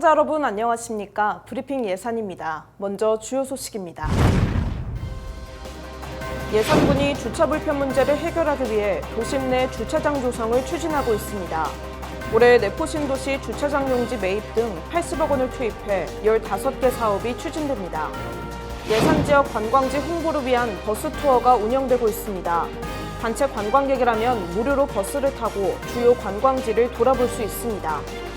시청자 여러분 안녕하십니까? 브리핑 예산입니다. 먼저 주요 소식입니다. 예산군이 주차 불편 문제를 해결하기 위해 도심 내 주차장 조성을 추진하고 있습니다. 올해 내포 신도시 주차장 용지 매입 등 80억 원을 투입해 15개 사업이 추진됩니다. 예산 지역 관광지 홍보를 위한 버스 투어가 운영되고 있습니다. 단체 관광객이라면 무료로 버스를 타고 주요 관광지를 돌아볼 수 있습니다.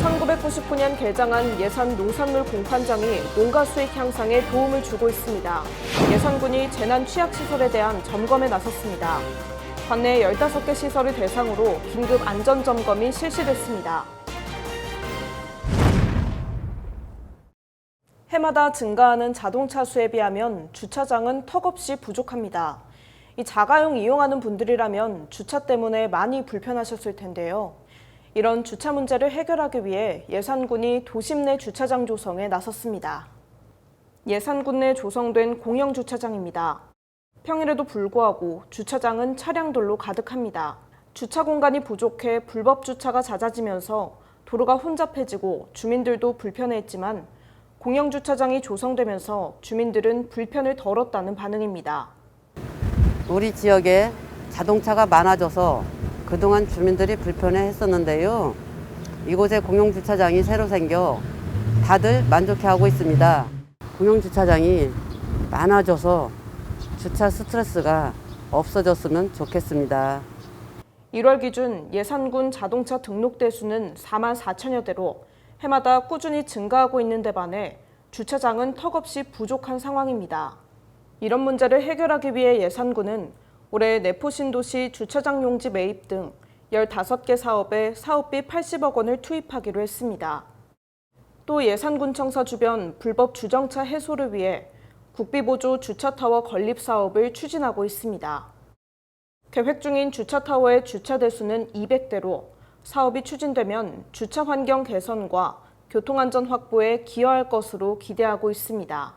1999년 개장한 예산 농산물 공판장이 농가 수익 향상에 도움을 주고 있습니다. 예산군이 재난 취약 시설에 대한 점검에 나섰습니다. 관내 15개 시설을 대상으로 긴급 안전 점검이 실시됐습니다. 해마다 증가하는 자동차 수에 비하면 주차장은 턱없이 부족합니다. 이 자가용 이용하는 분들이라면 주차 때문에 많이 불편하셨을 텐데요. 이런 주차 문제를 해결하기 위해 예산군이 도심 내 주차장 조성에 나섰습니다. 예산군 내 조성된 공영 주차장입니다. 평일에도 불구하고 주차장은 차량들로 가득합니다. 주차 공간이 부족해 불법 주차가 잦아지면서 도로가 혼잡해지고 주민들도 불편해했지만 공영 주차장이 조성되면서 주민들은 불편을 덜었다는 반응입니다. 우리 지역에 자동차가 많아져서 그동안 주민들이 불편해 했었는데요. 이곳에 공용주차장이 새로 생겨 다들 만족해 하고 있습니다. 공용주차장이 많아져서 주차 스트레스가 없어졌으면 좋겠습니다. 1월 기준 예산군 자동차 등록 대수는 4만 4천여 대로 해마다 꾸준히 증가하고 있는 데 반해 주차장은 턱없이 부족한 상황입니다. 이런 문제를 해결하기 위해 예산군은 올해 내포 신도시 주차장 용지 매입 등 15개 사업에 사업비 80억 원을 투입하기로 했습니다. 또 예산군 청사 주변 불법 주정차 해소를 위해 국비보조 주차타워 건립 사업을 추진하고 있습니다. 계획 중인 주차타워의 주차 대수는 200대로 사업이 추진되면 주차 환경 개선과 교통안전 확보에 기여할 것으로 기대하고 있습니다.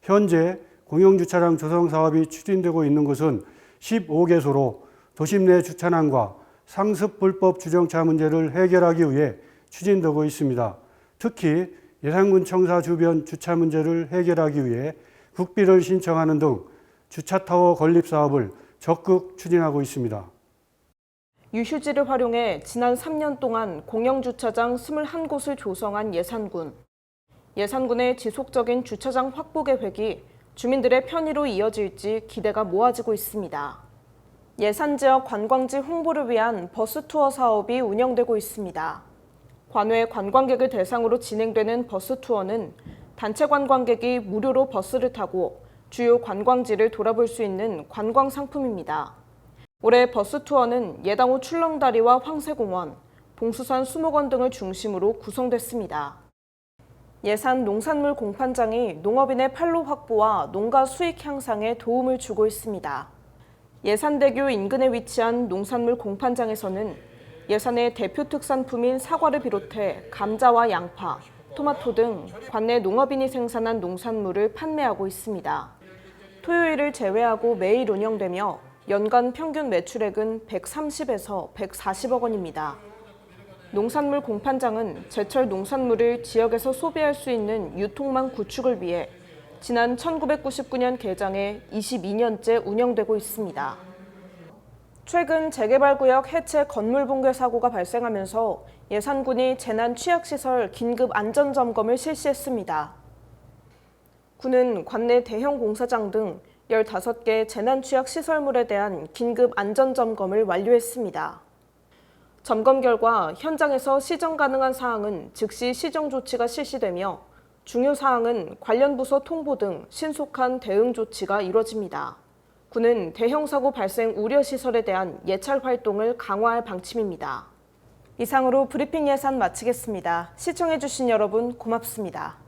현재 공영주차장 조성 사업이 추진되고 있는 곳은 15개소로 도심 내 주차난과 상습 불법 주정차 문제를 해결하기 위해 추진되고 있습니다. 특히 예산군 청사 주변 주차 문제를 해결하기 위해 국비를 신청하는 등 주차타워 건립 사업을 적극 추진하고 있습니다. 유휴지를 활용해 지난 3년 동안 공영주차장 21곳을 조성한 예산군. 예산군의 지속적인 주차장 확보 계획이 주민들의 편의로 이어질지 기대가 모아지고 있습니다. 예산 지역 관광지 홍보를 위한 버스 투어 사업이 운영되고 있습니다. 관외 관광객을 대상으로 진행되는 버스 투어는 단체 관광객이 무료로 버스를 타고 주요 관광지를 돌아볼 수 있는 관광 상품입니다. 올해 버스 투어는 예당호 출렁다리와 황새공원, 봉수산 수목원 등을 중심으로 구성됐습니다. 예산 농산물 공판장이 농업인의 판로 확보와 농가 수익 향상에 도움을 주고 있습니다. 예산대교 인근에 위치한 농산물 공판장에서는 예산의 대표 특산품인 사과를 비롯해 감자와 양파, 토마토 등 관내 농업인이 생산한 농산물을 판매하고 있습니다. 토요일을 제외하고 매일 운영되며 연간 평균 매출액은 130에서 140억 원입니다. 농산물 공판장은 제철 농산물을 지역에서 소비할 수 있는 유통망 구축을 위해 지난 1999년 개장해 22년째 운영되고 있습니다. 최근 재개발구역 해체 건물 붕괴 사고가 발생하면서 예산군이 재난 취약시설 긴급 안전점검을 실시했습니다. 군은 관내 대형 공사장 등 15개 재난 취약 시설물에 대한 긴급 안전 점검을 완료했습니다. 점검 결과 현장에서 시정 가능한 사항은 즉시 시정 조치가 실시되며 중요 사항은 관련 부서 통보 등 신속한 대응 조치가 이뤄집니다. 군은 대형 사고 발생 우려 시설에 대한 예찰 활동을 강화할 방침입니다. 이상으로 브리핑 예산 마치겠습니다. 시청해주신 여러분 고맙습니다.